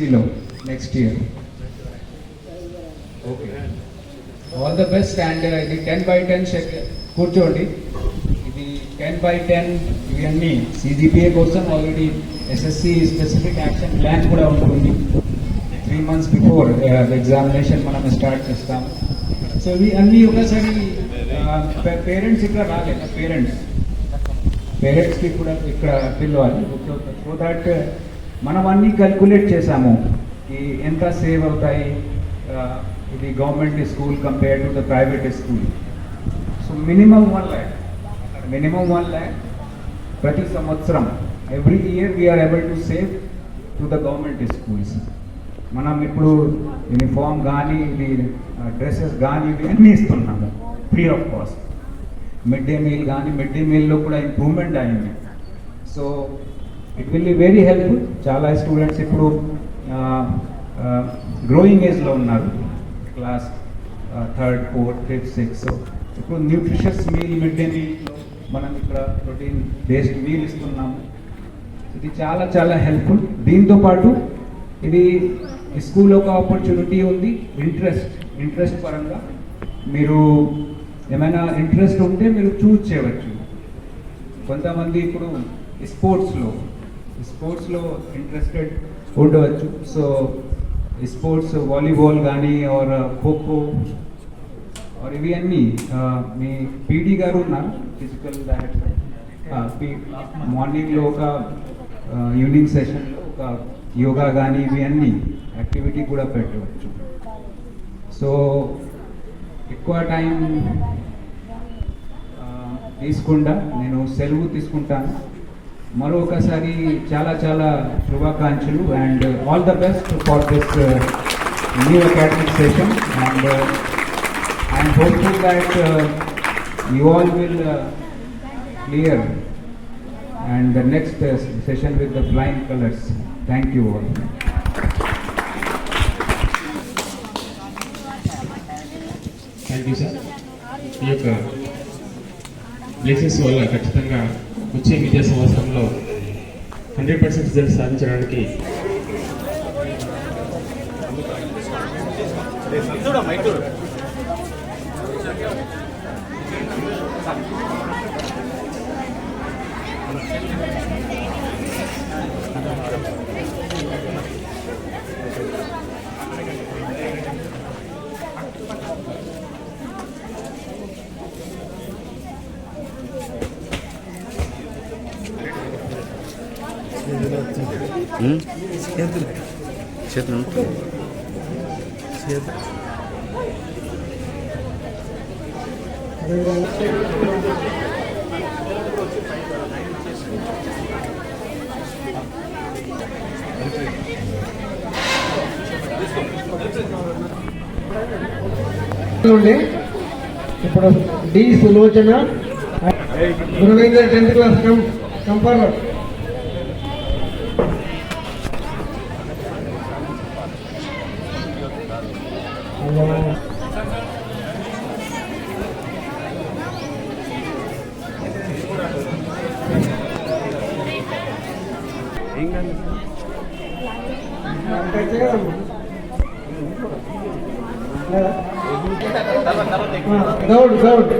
ఎస్సీలో next year okay all the best and ఇది ten by ten కూర్చోండి. ఇది ten by ten ఇవన్నీ CGPA కోసం already SSC specific action plan కూడా ఉంటుంది. త్రీ మంత్స్ బిఫోర్ ఎగ్జామినేషన్ మనం స్టార్ట్ చేస్తాం. సో ఇవి అన్నీ ఒకసారి uh, పేరెంట్స్ ఇక్కడ రాలేదు. పేరెంట్స్ పేరెంట్స్కి కూడా ఇక్కడ పిలవాలి. సో దాట్ మనం అన్నీ క్యాల్కులేట్ చేసాము ఈ ఎంత సేవ్ అవుతాయి? ఇది government school compare to the private school so minimum one lakh minimum one lakh ప్రతి సంవత్సరం. Every year we are able to save to the government schools మనం ఇప్పుడు యూనిఫామ్ కానీ ఇది డ్రెస్సెస్ కానీ ఇవి అన్నీ ఇస్తున్నాము. Free of cost mid day meal కానీ మిడ్ డే మీల్లో కూడా ఇంప్రూవ్మెంట్ అయింది. So it will be very helpful చాలా స్టూడెంట్స్ ఇప్పుడు గ్రోయింగ్ ఏజ్లో ఉన్నారు. Class third fourth fifth six ఇప్పుడు న్యూట్రిషియస్ మీల్ మిడ్ డే మీల్లో మనం ఇక్కడ ప్రోటీన్ బేస్డ్ మీల్ ఇస్తున్నాము. ఇది చాలా చాలా హెల్ప్ఫుల్ దీంతో పాటు ఇది స్కూల్ ఒక ఆపర్చునిటీ ఉంది. ఇంట్రెస్ట్ ఇంట్రెస్ట్ పరంగా మీరు ఏమైనా ఇంట్రెస్ట్ ఉంటే మీరు చూస్ చేయవచ్చు. కొంతమంది ఇప్పుడు స్పోర్ట్స్లో స్పోర్ట్స్లో ఇంట్రెస్టెడ్ ఉండవచ్చు. సో స్పోర్ట్స్ వాలీబాల్ కానీ ఆర్ ఖోఖో ఆర్ ఇవి అన్నీ మీ పీడీ గారు ఉన్నారు ఫిజికల్ మార్నింగ్లో ఒక ఈవినింగ్ సెషన్లో ఒక యోగా కానీ ఇవి అన్నీ యాక్టివిటీ కూడా పెట్టవచ్చు. సో ఎక్కువ టైం తీసుకుండా నేను సెలవు తీసుకుంటాను. మరొకసారి చాలా చాలా శుభాకాంక్షలు and all the best for this new academic session and I'm hopeful that you all will clear and the next session with the flying colours thank you all thank you sir ఈ యొక్క places వల్ల ఖచ్చితంగా వచ్చే విద్యా సంవత్సరంలో hundred percent result సాధించడానికి చేతులు నుండి ఇప్పుడు D Sulochana. Guruvendra tenth class కం కంపర్లర్. గౌడ్ గౌడ్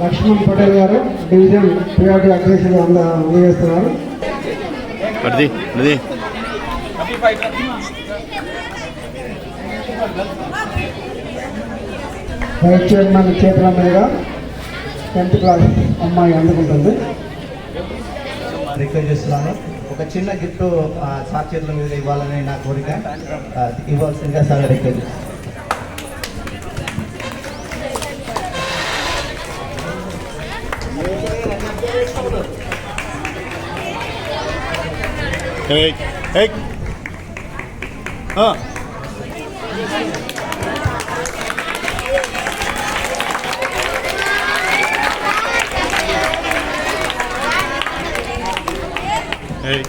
లక్ష్మణ్ పటేల్ గారు డివిజన్ పిఆర్టీ అధ్యక్షులు అందజేస్తున్నారు. పడిది పడిది. వైస్ చైర్మన్ చేతుల మీద టెన్త్ క్లాస్ అమ్మాయి అందుకుంటుంది. రిక్వెస్ట్ చేస్తున్నాను. ఒక చిన్న గిఫ్ట్ ఆ, సార్ చేతుల మీద ఇవ్వాలని నా కోరిక. ఇవ్వాల్సిందిగా సార్ రిక్వెస్ట్ చేస్తున్నాను. Hey, hey. Ờ. Hey,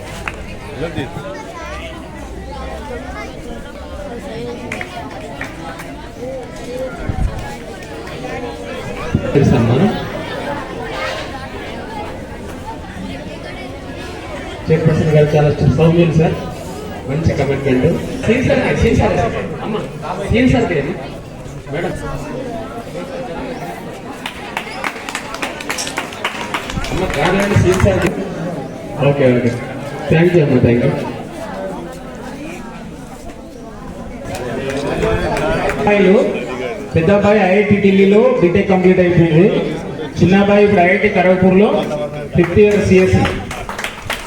love it. Interesante, ¿no? చాలా సౌమ్యం సార్. మంచి commitment. Scene sir scene sir. అమ్మ సీన్ సార్ మేడం. అమ్మ కాదండి scene sir. Okay okay. Thank you అమ్మ థ్యాంక్ యూ అబ్బాయిలు పెద్ద అబ్బాయి ఐఐటి ఢిల్లీలో బీటెక్ కంప్లీట్ అయిపోయింది. చిన్న అబ్బాయి ఇప్పుడు ఐఐటి ఖరగ్పూర్లో ఫిఫ్త్ ఇయర్ సిఎస్సి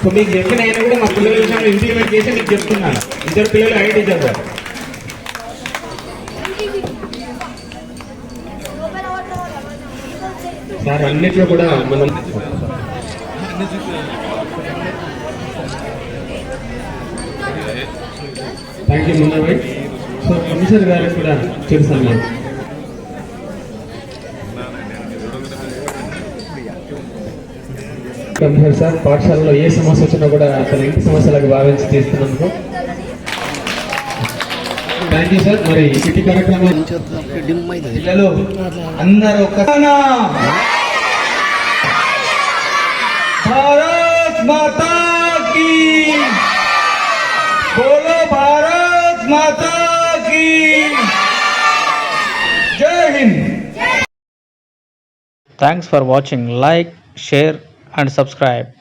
సో మీకు చెప్పిన అయినా కూడా మా పిల్లల విషయంలో ఇంప్లిమెంట్ చేసి మీకు చెప్తున్నాను. ఇద్దరు పిల్లలు ఐఐటి చదివారు. సార్ అన్నిట్లో కూడా మనం thank you Munnabhai so commissioner గారికి కూడా చేస్తాను మనం కమిషనర్ సార్ పాఠశాలలో ఏ సమస్య వచ్చినా కూడా తన ఇంటి సమస్యలకు భావించి తీస్తున్నందుకు థ్యాంక్ యూ సార్ మరి ఇటు కార్యక్రమం పిల్లలు అందరూ ఒక భారత్ మాతా की बोलो भारत माता की जय Hind Thanks for watching. Like, share, and subscribe.